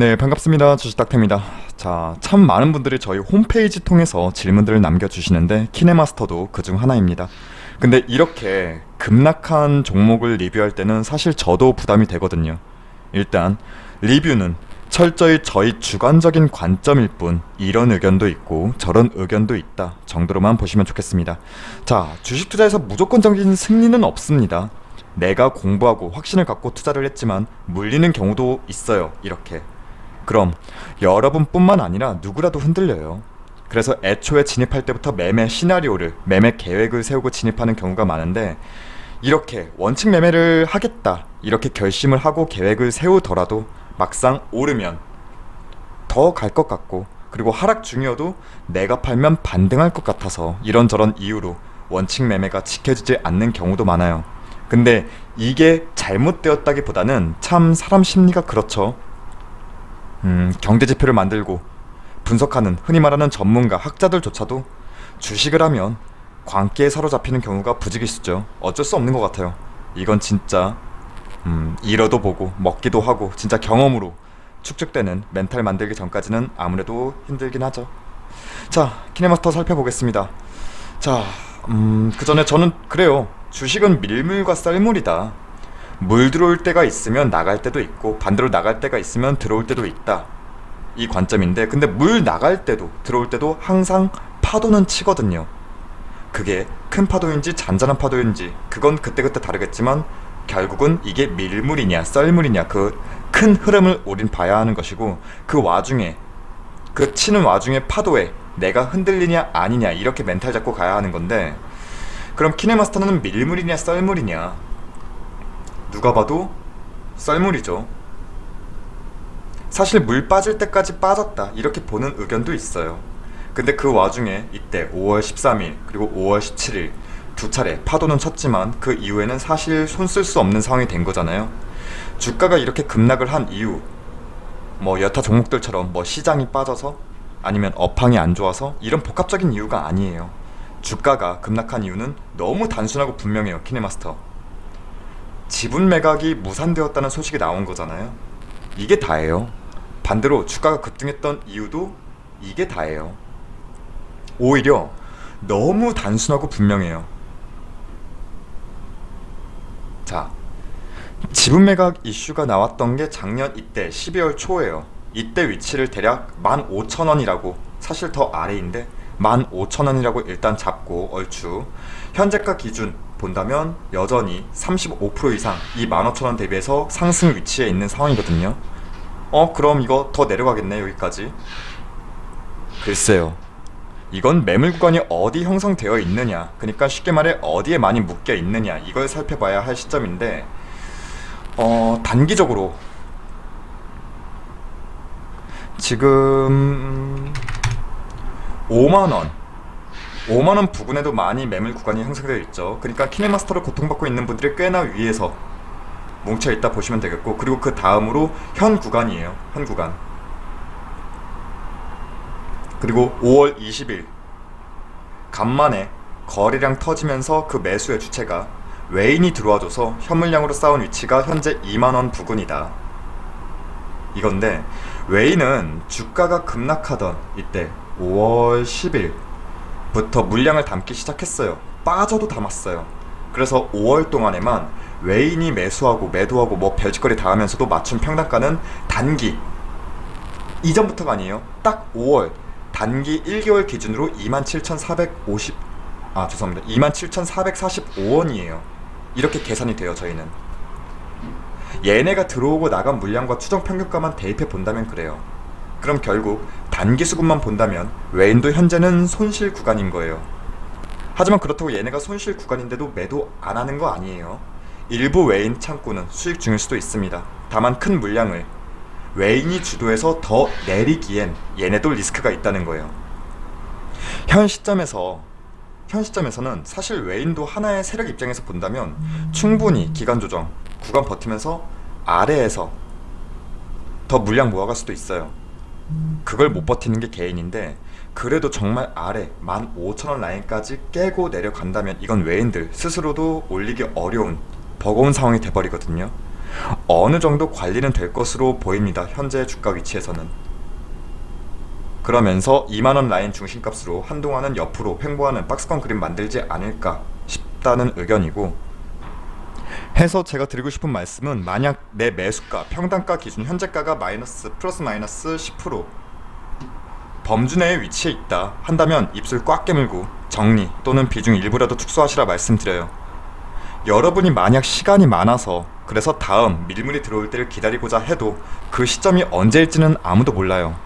네, 반갑습니다. 주식닥터입니다. 자, 참 많은 분들이 저희 홈페이지 통해서 질문들을 남겨주시는데 키네마스터도 그중 하나입니다. 근데 이렇게 급락한 종목을 리뷰할 때는 사실 저도 부담이 되거든요. 일단 리뷰는 철저히 저희 주관적인 관점일 뿐 이런 의견도 있고 저런 의견도 있다 정도로만 보시면 좋겠습니다. 자, 주식 투자에서 무조건적인 승리는 없습니다. 내가 공부하고 확신을 갖고 투자를 했지만 물리는 경우도 있어요. 이렇게. 그럼 여러분뿐만 아니라 누구라도 흔들려요. 그래서 애초에 진입할 때부터 매매 시나리오를 매매 계획을 세우고 진입하는 경우가 많은데 이렇게 원칙 매매를 하겠다 이렇게 결심을 하고 계획을 세우더라도 막상 오르면 더 갈 것 같고 그리고 하락 중이어도 내가 팔면 반등할 것 같아서 이런저런 이유로 원칙 매매가 지켜지지 않는 경우도 많아요. 근데 이게 잘못되었다기보다는 참 사람 심리가 그렇죠. 음, 경제 지표를 만들고 분석하는 흔히 말하는 전문가 학자들조차도 주식을 하면 광기에 사로잡히는 경우가 부지기수죠. 어쩔 수 없는 것 같아요. 이건 진짜 음, 잃어도 보고 먹기도 하고 진짜 경험으로 축적되는 멘탈 만들기 전까지는 아무래도 힘들긴 하죠. 자, 키네마스터 살펴보겠습니다. 자, 음, 그 전에 저는 그래요. 주식은 밀물과 썰물이다. 물 들어올 때가 있으면 나갈 때도 있고 반대로 나갈 때가 있으면 들어올 때도 있다. 이 관점인데 근데 물 나갈 때도 들어올 때도 항상 파도는 치거든요. 그게 큰 파도인지 잔잔한 파도인지 그건 그때그때 다르겠지만 결국은 이게 밀물이냐 썰물이냐 그 큰 흐름을 우린 봐야 하는 것이고 그 와중에 그 치는 와중에 파도에 내가 흔들리냐 아니냐 이렇게 멘탈 잡고 가야 하는 건데 그럼 키네마스터는 밀물이냐 썰물이냐 누가 봐도 썰물이죠. 사실 물 빠질 때까지 빠졌다 이렇게 보는 의견도 있어요. 근데 그 와중에 이때 5월 13일 그리고 5월 17일 두 차례 파도는 쳤지만 그 이후에는 사실 손 쓸 수 없는 상황이 된 거잖아요. 주가가 이렇게 급락을 한 이유 뭐 여타 종목들처럼 뭐 시장이 빠져서 아니면 업황이 안 좋아서 이런 복합적인 이유가 아니에요. 주가가 급락한 이유는 너무 단순하고 분명해요. 키네마스터. 지분 매각이 무산되었다는 소식이 나온 거잖아요. 이게 다예요. 반대로 주가가 급등했던 이유도 이게 다예요. 오히려 너무 단순하고 분명해요. 자, 지분 매각 이슈가 나왔던 게 작년 이때 12월 초예요. 이때 위치를 대략 15,000원이라고 사실 더 아래인데 15,000원이라고 일단 잡고 얼추 현재가 기준 본다면 여전히 35% 이상 이 15,000원 대비해서 상승 위치에 있는 상황이거든요. 어, 그럼 이거 더 내려가겠네, 여기까지. 글쎄요. 이건 매물 구간이 어디 형성되어 있느냐, 그러니까 쉽게 말해 어디에 많이 묶여 있느냐, 이걸 살펴봐야 할 시점인데, 어, 단기적으로 지금 5만 원 5만 원 부근에도 많이 매물 구간이 형성되어 있죠. 그러니까 키네마스터를 고통받고 있는 분들이 꽤나 위에서 뭉쳐 있다 보시면 되겠고 그리고 그 다음으로 현 구간이에요. 현 구간. 그리고 5월 20일 간만에 거래량 터지면서 그 매수의 주체가 외인이 들어와줘서 현물량으로 쌓은 위치가 현재 2만 원 부근이다. 이건데 외인은 주가가 급락하던 이때 5월 10일 부터 물량을 담기 시작했어요. 빠져도 담았어요. 그래서 5월 동안에만 외인이 매수하고 매도하고 뭐 별짓거리 다 하면서도 맞춤 평단가는 단기 이전부터가 아니에요. 딱 5월 단기 1개월 기준으로 27,450 아 죄송합니다. 27,445원이에요. 이렇게 계산이 돼요, 저희는. 얘네가 들어오고 나간 물량과 추정 평균가만 대입해 본다면 그래요. 그럼 결국 단기 수급만 본다면 외인도 현재는 손실 구간인 거예요. 하지만 그렇다고 얘네가 손실 구간인데도 매도 안 하는 거 아니에요. 일부 외인 창구는 수익 중일 수도 있습니다. 다만 큰 물량을 외인이 주도해서 더 내리기엔 얘네도 리스크가 있다는 거예요. 현 시점에서 현 시점에서는 사실 외인도 하나의 세력 입장에서 본다면 충분히 기간 조정 구간 버티면서 아래에서 더 물량 모아갈 수도 있어요. 그걸 못 버티는 게 개인인데 그래도 정말 아래 15,000원 라인까지 깨고 내려간다면 이건 외인들 스스로도 올리기 어려운 버거운 상황이 돼버리거든요. 어느 정도 관리는 될 것으로 보입니다. 현재 주가 위치에서는. 그러면서 2만원 라인 중심값으로 한동안은 옆으로 횡보하는 박스권 그림 만들지 않을까 싶다는 의견이고 해서 제가 드리고 싶은 말씀은 만약 내 매수가 평단가 기준 현재가가 마이너스 플러스 마이너스 10% 범주 내에 위치해 있다 한다면 입술 꽉 깨물고 정리 또는 비중 일부라도 축소하시라 말씀드려요. 여러분이 만약 시간이 많아서 그래서 다음 밀물이 들어올 때를 기다리고자 해도 그 시점이 언제일지는 아무도 몰라요.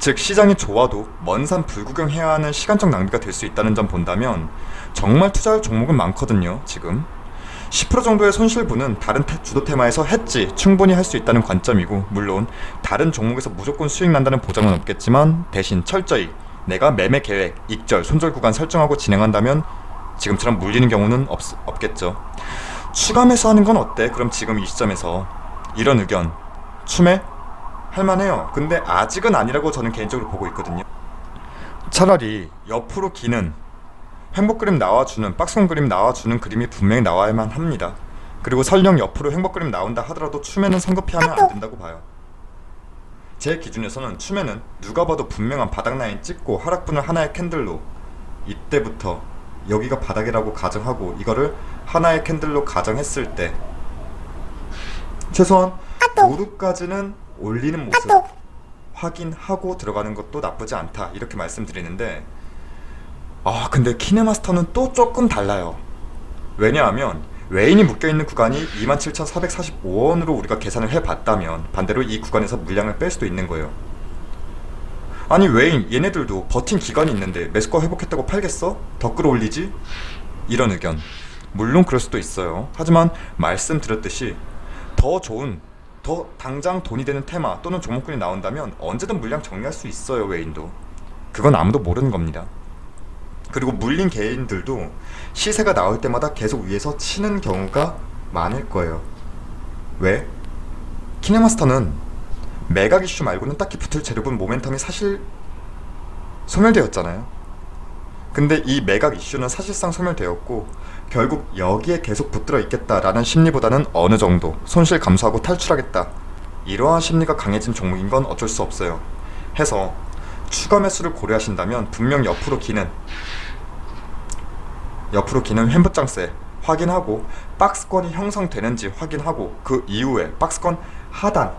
즉 시장이 좋아도 먼 산 불구경해야 하는 시간적 낭비가 될 수 있다는 점 본다면 정말 투자할 종목은 많거든요. 지금 10% 정도의 손실분은 다른 테- 주도 테마에서 했지 충분히 할 수 있다는 관점이고 물론 다른 종목에서 무조건 수익 난다는 보장은 없겠지만 대신 철저히 내가 매매 계획, 익절, 손절 구간 설정하고 진행한다면 지금처럼 물리는 경우는 없, 없겠죠. 추가 매수하는 건 어때? 그럼 지금 이 시점에서 이런 의견 추매 할만해요. 근데 아직은 아니라고 저는 개인적으로 보고 있거든요. 차라리 옆으로 기는 행복 그림 나와주는 박스권 그림 나와주는 그림이 분명히 나와야만 합니다. 그리고 설령 옆으로 행복 그림 나온다 하더라도 추매는 성급히하면 안 된다고 봐요. 제 기준에서는 추매는 누가 봐도 분명한 바닥 라인 찍고 하락분을 하나의 캔들로 이때부터 여기가 바닥이라고 가정하고 이거를 하나의 캔들로 가정했을 때 최소한 무릎까지는 올리는 모습 확인하고 들어가는 것도 나쁘지 않다 이렇게 말씀드리는데 아 근데 키네마스터는 또 조금 달라요. 왜냐하면 외인이 묶여있는 구간이 27,445원으로 우리가 계산을 해봤다면 반대로 이 구간에서 물량을 뺄 수도 있는 거예요. 아니 외인 얘네들도 버틴 기간이 있는데 매수가 회복했다고 팔겠어? 더 끌어올리지? 이런 의견. 물론 그럴 수도 있어요. 하지만 말씀드렸듯이 더 좋은 더 당장 돈이 되는 테마 또는 종목군이 나온다면 언제든 물량 정리할 수 있어요 외인도. 그건 아무도 모르는 겁니다 그리고 물린 개인들도 시세가 나올 때마다 계속 위에서 치는 경우가 많을 거예요. 왜? 키네마스터는 매각 이슈 말고는 딱히 붙을 재료분 모멘텀이 사실 소멸되었잖아요. 근데 이 매각 이슈는 사실상 소멸되었고 결국 여기에 계속 붙들어 있겠다라는 심리보다는 어느 정도 손실 감소하고 탈출하겠다. 이러한 심리가 강해진 종목인 건 어쩔 수 없어요. 해서 추가 매수를 고려하신다면 분명 옆으로 기는 옆으로 기는 횡보장세 확인하고 박스권이 형성되는지 확인하고 그 이후에 박스권 하단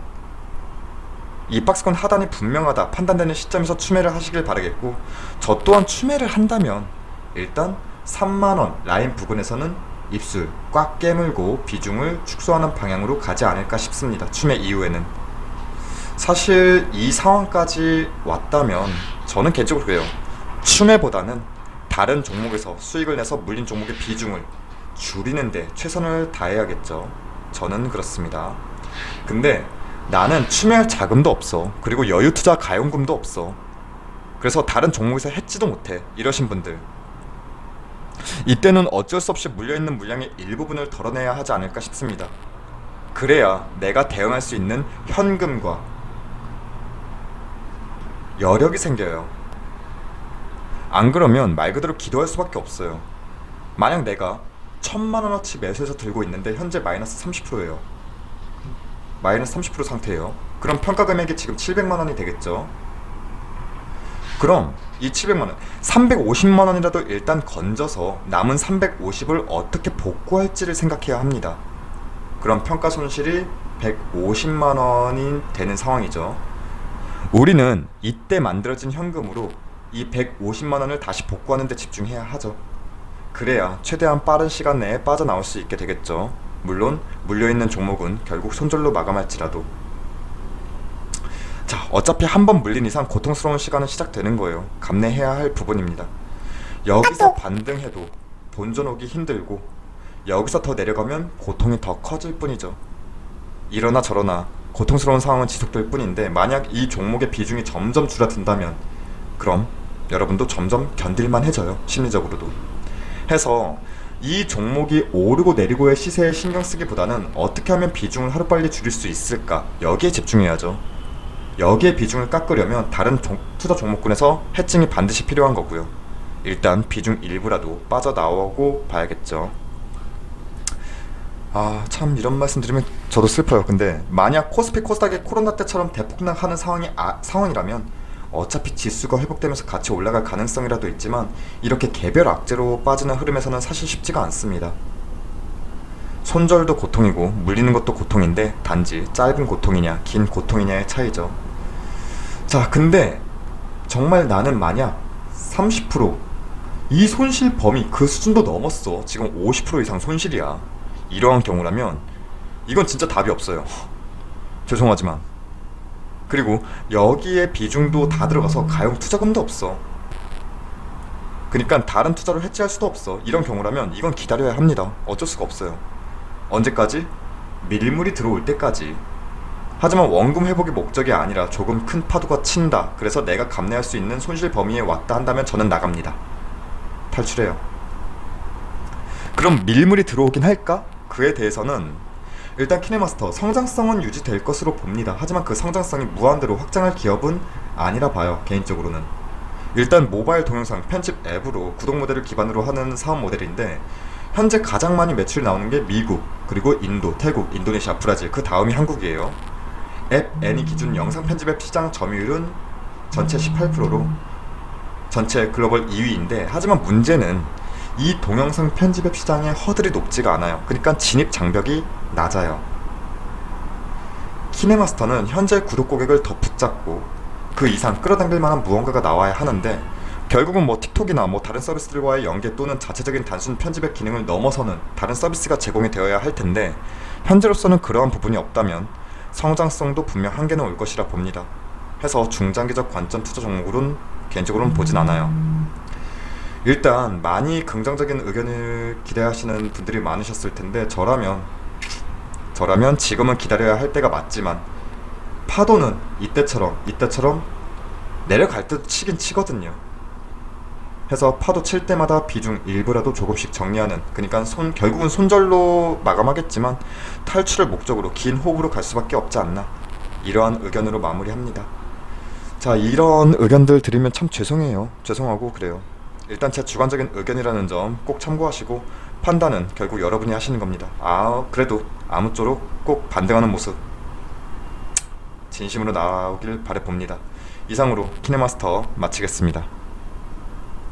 이 박스권 하단이 분명하다 판단되는 시점에서 추매를 하시길 바라겠고 저 또한 추매를 한다면 일단 3만원 라인 부근에서는 입술 꽉 깨물고 비중을 축소하는 방향으로 가지 않을까 싶습니다. 추매 이후에는 사실 이 상황까지 왔다면 저는 개인적으로 그래요 추매보다는 다른 종목에서 수익을 내서 물린 종목의 비중을 줄이는데 최선을 다해야겠죠 저는 그렇습니다 근데 나는 추매할 자금도 없어. 그리고 여유 투자 가용금도 없어. 그래서 다른 종목에서 했지도 못해. 이러신 분들. 이때는 어쩔 수 없이 물려있는 물량의 일부분을 덜어내야 하지 않을까 싶습니다. 그래야 내가 대응할 수 있는 현금과 여력이 생겨요. 안 그러면 말 그대로 기도할 수밖에 없어요. 만약 내가 천만 원어치 매수해서 들고 있는데 현재 마이너스 30%예요. 마이너스 30% 상태예요. 그럼 평가 금액이 지금 700만 원이 되겠죠. 그럼 이 700만 원, 350만 원이라도 일단 건져서 남은 350을 어떻게 복구할지를 생각해야 합니다. 그럼 평가 손실이 150만 원이 되는 상황이죠. 우리는 이때 만들어진 현금으로 이 150만 원을 다시 복구하는 데 집중해야 하죠. 그래야 최대한 빠른 시간 내에 빠져나올 수 있게 되겠죠. 물론 물려있는 종목은 결국 손절로 마감할지라도. 자 어차피 한 번 물린 이상 고통스러운 시간은 시작되는 거예요. 감내해야 할 부분입니다. 여기서 반등해도 본전 오기 힘들고 여기서 더 내려가면 고통이 더 커질 뿐이죠. 이러나 저러나 고통스러운 상황은 지속될 뿐인데 만약 이 종목의 비중이 점점 줄어든다면 그럼 여러분도 점점 견딜만 해져요 심리적으로도. 해서 이 종목이 오르고 내리고의 시세에 신경 쓰기보다는 어떻게 하면 비중을 하루빨리 줄일 수 있을까? 여기에 집중해야죠. 여기에 비중을 깎으려면 다른 종- 투자 종목군에서 해칭이 반드시 필요한 거고요. 일단 비중 일부라도 빠져나오고 봐야겠죠. 아 참 이런 말씀 드리면 저도 슬퍼요. 근데 만약 코스피 코스닥이 코로나 때처럼 대폭락하는 상황이 아, 상황이라면 어차피 지수가 회복되면서 같이 올라갈 가능성이라도 있지만 이렇게 개별 악재로 빠지는 흐름에서는 사실 쉽지가 않습니다. 손절도 고통이고 물리는 것도 고통인데 단지 짧은 고통이냐 긴 고통이냐의 차이죠. 자, 근데 정말 나는 만약 30%이 손실 범위 그 수준도 넘었어. 지금 50% 이상 손실이야. 이러한 경우라면 이건 진짜 답이 없어요. 죄송하지만. 그리고 여기에 비중도 다 들어가서 가용 투자금도 없어. 그러니까 다른 투자를 해지할 수도 없어. 이런 경우라면 이건 기다려야 합니다. 어쩔 수가 없어요. 언제까지? 밀물이 들어올 때까지. 하지만 원금 회복이 목적이 아니라 조금 큰 파도가 친다. 그래서 내가 감내할 수 있는 손실 범위에 왔다 한다면 저는 나갑니다. 탈출해요. 그럼 밀물이 들어오긴 할까? 그에 대해서는 일단 키네마스터 성장성은 유지될 것으로 봅니다. 하지만 그 성장성이 무한대로 확장할 기업은 아니라 봐요. 개인적으로는. 일단 모바일 동영상 편집 앱으로 구독 모델을 기반으로 하는 사업 모델인데 현재 가장 많이 매출 나오는 게 미국, 그리고 인도, 태국, 인도네시아, 브라질, 그 다음이 한국이에요. 앱 애니 기준 영상 편집 앱 시장 점유율은 전체 18%로 전체 글로벌 2위인데 하지만 문제는 이 동영상 편집 앱 시장의 허들이 높지가 않아요. 그러니까 진입 장벽이 낮아요. 키네마스터는 현재 구독 고객을 더 붙잡고 그 이상 끌어당길 만한 무언가가 나와야 하는데 결국은 뭐 틱톡이나 뭐 다른 서비스들과의 연계 또는 자체적인 단순 편집의 기능을 넘어서는 다른 서비스가 제공이 되어야 할 텐데 현재로서는 그러한 부분이 없다면 성장성도 분명 한계는 올 것이라 봅니다. 해서 중장기적 관점 투자 종목으로는 개인적으로는 보진 않아요. 일단 많이 긍정적인 의견을 기대하시는 분들이 많으셨을 텐데 저라면 저라면 지금은 기다려야 할 때가 맞지만 파도는 이때처럼 이때처럼 내려갈 듯 치긴 치거든요. 해서 파도 칠 때마다 비중 일부라도 조금씩 정리하는 그러니까 손 결국은 손절로 마감하겠지만 탈출을 목적으로 긴 호흡으로 갈 수밖에 없지 않나 이러한 의견으로 마무리합니다. 자 이런 의견들 드리면 참 죄송해요. 죄송하고 그래요. 일단 제 주관적인 의견이라는 점 꼭 참고하시고 판단은 결국 여러분이 하시는 겁니다. 아 그래도 아무쪼록 꼭 반등하는 모습 진심으로 나오길 바래 봅니다. 이상으로 키네마스터 마치겠습니다.